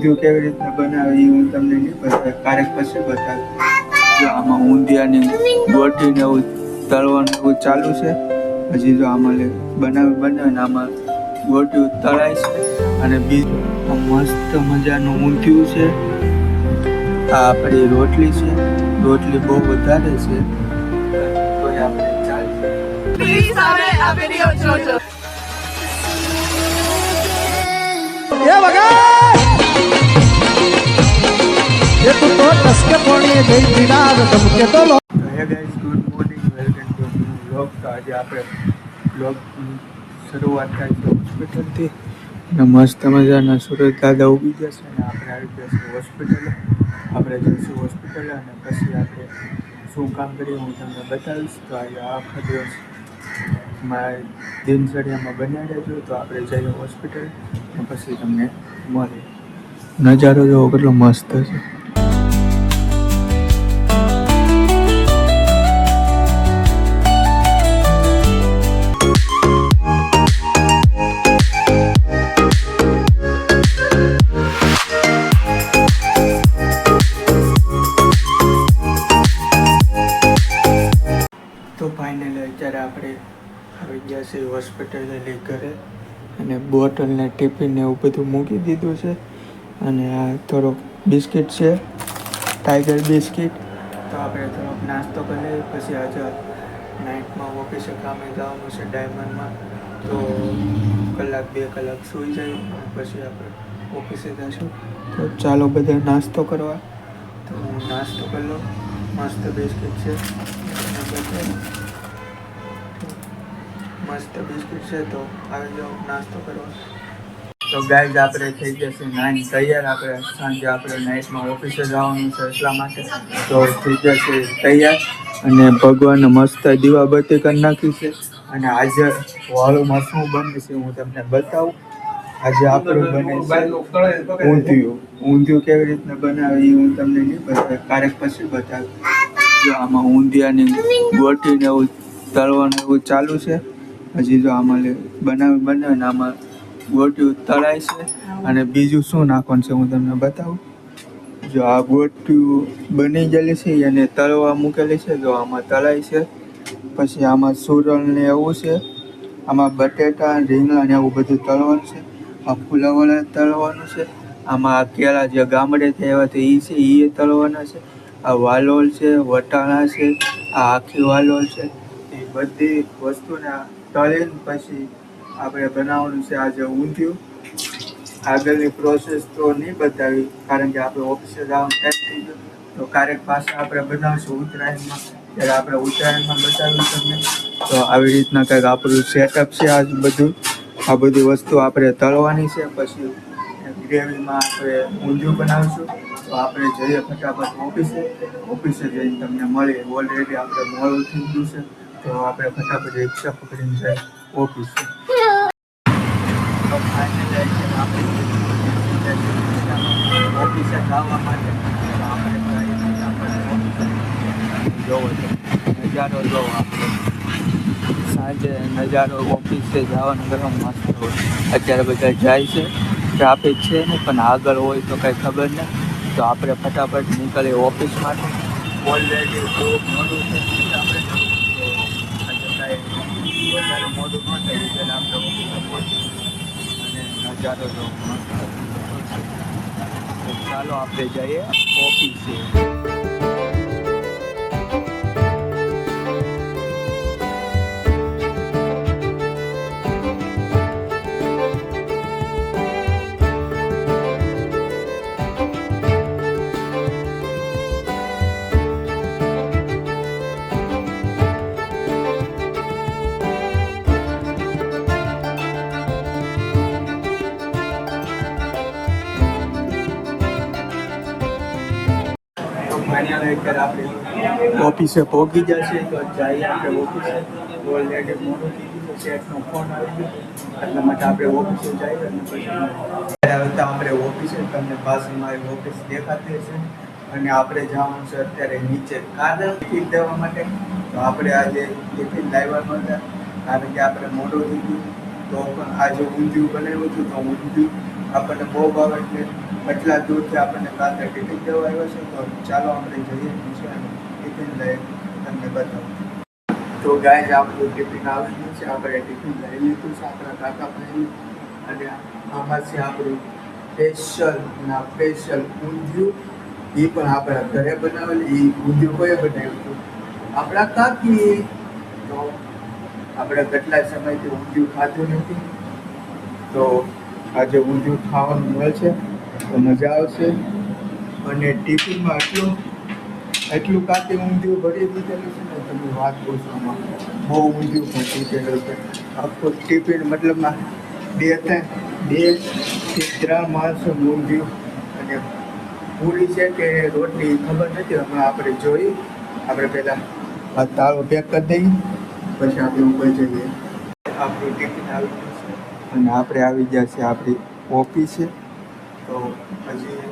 ઊંધિયું કેવી રીતના બનાવે એ હું તમને નહીં બતાવે. ક્યારેક પછી બતાવું. જો આમાં ઊંધિયાની રોટી એવું તળવાનું એવું ચાલુ છે. હજી જો આમાં લે બનાવે બનાવે ને આમાં ગોટી તળાય છે. અને બીજું મસ્ત મજાનું ઊંધિયું છે. આ આપણી રોટલી છે. રોટલી બહુ વધારે છે. તોય આપણે Jojo. એ તું તો ટસકે પોણીએ જઈ પીડાર ધમકે તો લો. Hey guys good morning welcome to blog તો આજે આપણે બ્લોગની શરૂઆત થાય છે હોસ્પિટલથી અને મસ્ત મજાના સુરત દાદા ઉગી જશે અને આપણે આવી જશે હોસ્પિટલે આપણે જઈશું હોસ્પિટલે અને પછી આપણે શું કામ કરીએ હું તમને બતાવીશ. તો આજે આખો દિવસ મારા દિનચર્યામાં બન્યા રહેજો. તો આપણે જઈએ હોસ્પિટલ અને પછી તમને મળીએ. નજારો જોવો કેટલો મસ્ત છે. આવી ગયા છે હોસ્પિટલે ઘરે. અને બોટલ ને એવું બધું મૂકી દીધું છે. અને આ થોડોક બિસ્કિટ છે ટાઈગર બિસ્કિટ. તો આપણે થોડોક નાસ્તો કરી લઈએ, પછી આજે નાઇટમાં ઓફિસે કામે જવાનું છે ડાયમંડમાં તો કલાક બે કલાક સૂઈ જઈએ, પછી આપણે ઓફિસે જઈશું. તો ચાલો બધા નાસ્તો કરવા. તો હું નાસ્તો કરી લઉં મસ્ત બિસ્કિટ છે. મસ્ત બિસ્કિટ છે, તો આવી જાઓ નાસ્તો કરવા તો ગાઈઝ આપણે થઈ જશે નાઈન તૈયાર આપણે, સાંજે આપણે નાઇટમાં ઓફિસે જવાનું છે એટલા માટે. તો થઈ જશે તૈયાર. અને ભગવાન મસ્ત દીવાબત્તી કરી નાખી છે. અને આજે વાળું શું બને છે, હું તમને બતાવું. આજે આપણું બને છે ઊંધિયું. ઊંધિયું કેવી રીતના બનાવે એ હું તમને નહીં બતાવે. ક્યારેક પછી બતાવું જો આમાં ઊંધિયાની ગોટીને એવું તળવાનું એવું ચાલુ છે. હજી જો આમાં બનાવે બનાવે ને આમાં ગોટ્યું તળાય છે. અને બીજું શું નાખવાનું છે હું તમને બતાવું? જો આ ગોટ્યું બની ગયેલી છે અને તળવા મૂકેલી છે જો આમાં તળાય છે. પછી આમાં સુરણ ને એવું છે. આમાં બટેટા રીંગણા ને એવું બધું તળવાનું છે. આ ફૂલાવાળા તળવાનું છે. આમાં આ કેળા જે ગામડેથી આવ્યા હતા એ છે એ તળવાના છે. આ વાલોલ છે વટાણા છે આ આખી વાલોલ છે. એ બધી વસ્તુને તળીને પછી આપણે બનાવવાનું છે આજે ઊંધિયું. આગળની પ્રોસેસ તો નહીં બતાવી, કારણ કે આપણે ઓફિસે જવાનું ટાઈમ થઈ ગયો. તો ક્યારેક પાછા આપણે બનાવશું ઉત્તરાયણમાં. ત્યારે આપણે ઉત્તરાયણમાં બતાવ્યું તમને. તો આવી રીતના કંઈક આપણું સેટઅપ છે આ બધું. આ બધી વસ્તુ આપણે તળવાની છે, પછી ગ્રેવીમાં આપણે ઊંધિયું બનાવીશું. તો આપણે જઈએ ફટાફટ ઓફિસે ઓફિસે જઈને તમને મળીએ. ઓલરેડી આપણે મોડું થઈ ગયું છે. તો આપણે ફટાફટ રિક્ષા પકડીને જઈએ ઓફિસે તો finally આપણે ઓફિસે જવા માટે તો આપણે જઈએ ફટાફટ ઓફિસે. જોવો તો નજારો જોવો આપણે સાંજે નજારો ઓફિસે જવાનો કેટલો મસ્ત હોય. અત્યારે બધા જાય છે. ટ્રાફિક છે ને પણ આગળ હોય તો કંઈ ખબર નહીં. તો આપણે ફટાફટ નીકળીએ ઓફિસ માટે. ઓલરેડી બહુ મોડું છે એટલે આપણે તો આજે કાંઈ વધારે મોડું ન થયું એટલે આપણે ઓફિસે પહોંચીએ અને નજારો જો ચાલો આપણે જઈએ ઓફિસે. ફાઇનલ અત્યારે આપણે ઓફિસે પહોંચી જશે તો જઈએ આપણે ઓફિસે. ઓલરેડી મોડું છે, શેઠનો ફોન આવી ગયો. એટલા માટે આપણે ઓફિસે જઈએ અને પછી આપણે ઓફિસે, તમને પાસે મારી ઓફિસ દેખાતી હશે. અને આપણે જવાનું છે અત્યારે નીચે કાદર ટિકિટ દેવા માટે. તો આપણે આજે ટિફિન લાવ્યા નહોતા, કારણ કે આપણે મોડું થઈ ગયું. તો પણ આજે ઊંધિયું બનાવ્યું હતું, તો ઊંધિયું આપણને બહુ ભાવે એટલે એટલા દૂરથી આપણને કાંદા ટિફિન દેવા આવ્યો છે, તો ચાલો આપણે જઈએ ટિફિન લઈ તમને બતાવું. તો ગાય આપણું ટિફિન આવેલું છે, આપણે ટિફિન લઈ લીધું છે, આપણા કાકા ભાઈ અને આમાં છે આપણું સ્પેશિયલ ના સ્પેશિયલ ઊંધિયું એ પણ આપણા ઘરે બનાવેલું એ ઊંધિયું કોઈએ બનાવ્યું હતું? આપણા કાકી. તો આપણે કેટલા સમયથી ઊંધિયું ખાધું નથી? તો આજે ઊંધિયું ખાવાનું મળે છે. તો મજા આવશે. અને ટિફિનમાં એટલું એટલું કાચી ઊંધિયું ભરી દીધેલું છે ને, તમે વાત પૂછવામાં બહુ ઊંધિયું પણ દીધેલું છે. આખું ટિફિન મતલબમાં બે ત્રણ, બે કે ત્રણ માણસો ઊંધિયું. અને પૂરી છે કે રોટલી ખબર નથી, હમણાં આપણે જોઈ. આપણે પહેલાં આ તાળો પેક કરી દઈએ, પછી આપણે ઉપર જઈએ. આપણું ટિફિન આવી ગયું છે. અને આપણે આવી ગયા છે આપણી ઓફિસે. તો હજી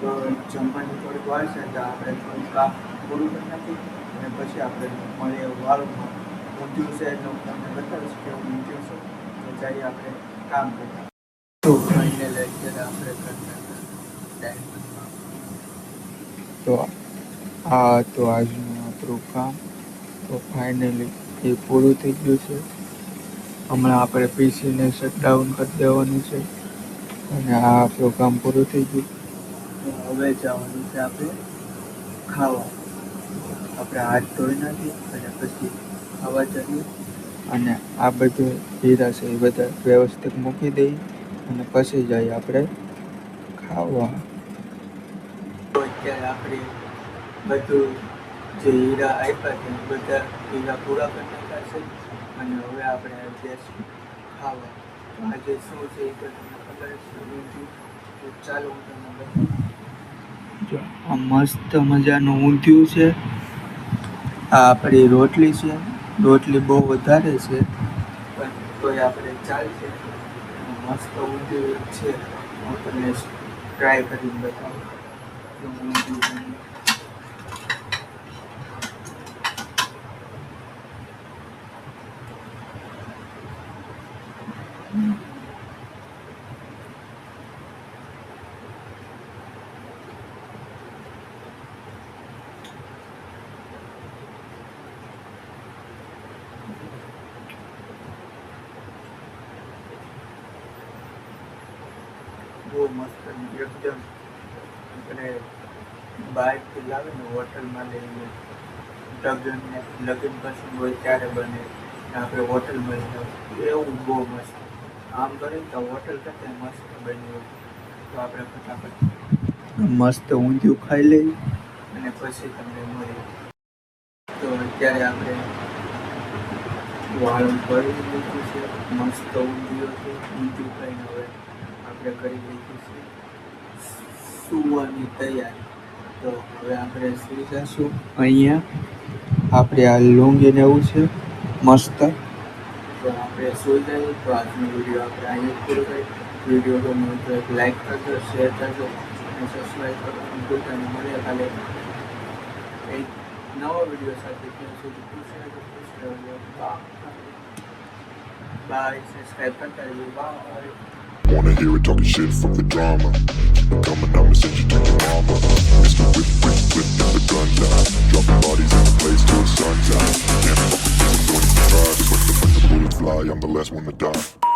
તો જમવાની થોડીક વાર છે, તો આપણે થોડીક કામ પૂરું કરી નાખીએ અને પછી આપણે મળીએ વાળુમાં ઊંધ્યું છે, એટલે હું તમને બતાવીશ કે હું ઊંધ્યું છું, તો જઈએ આપણે કામ કરીએ તો ખાઈને લઈ ત્યારે આપણે કરતા તો આ તો આજનું આપણું કામ. તો ફાઇનલી એ પૂરું થઈ ગયું છે. હમણાં આપણે પીસીને શટડાઉન કરી દેવાનું છે. અને આ આપણું કામ પૂરું થઈ ગયું. હવે જવાનું છે આપણે ખાવા. આપણે હાથ ધોઈ નાખી અને પછી ખાવા જઈએ. અને આ બધું હીરા છે એ બધા વ્યવસ્થિત મૂકી દઈએ અને પછી જઈએ આપણે ખાવા. અત્યારે આપણે બધું જે હીરા આપ્યા છે એ બધા હીરા પૂરા કરી નાખ્યા છે. અને હવે આપણે જઈશું ખાવા. આજે શું છે એ આ મસ્ત મજાનું ઊંધિયું છે. આ આપણી રોટલી છે. રોટલી બહુ વધારે છે, પણ તોય આપણે ચાલશે. મસ્ત ઊંધિયું છે. હું તમને ટ્રાય કરીને બતાવું. બહુ મસ્ત એકદમ આપણે બહારથી લાવે ને હોટલમાં લઈને લગ્ન લગ્ન પસંદ હોય ત્યારે બને. આપણે હોટલમાં જ. એવું બહુ મસ્ત. આમ કરીએ તો હોટલ કરતાં મસ્ત બન્યું. તો આપણે ફટાફટ મસ્ત ઊંધિયું ખાઈ લઈએ અને પછી તમને મળીએ. તો અત્યારે આપણે વાળું કરી લીધું છે. મસ્ત ઊંધિયું છે. ઊંધિયું ખાઈને હવે આપણે કરી લીધું છે સુવાની તૈયારી તો હવે આપણે સુઈ જશું અહીંયા આપણે આ લુંગીને એવું છે, મસ્ત. તો આપણે સુઈ જઈએ. તો આજનો વીડિયો આપણે અહીંયા પૂરો કરીએ. વીડિયો ગમ્યો તો એક લાઈક કરજો શેર કરજો, અને સબસ્ક્રાઈબ કરવાનું ભૂલતા નહીં. મળીએ કાલે એક નવો વીડિયો સાથે. ત્યાં સુધી ખુશ રહેજો ખુશ રહેજો. બાય સબસ્ક્રાઈબ કરતા રહેજો. Bye Wanna hear it talking shit, fuck the drama. Keep it coming, I'ma send you to your mama. Mr. Whip, whip, whip, get the guns out. Dropping bodies in the place till the sun's out. Can't fuck with this, I'm going to try. Just let the bullets fly, I'm the last one to die.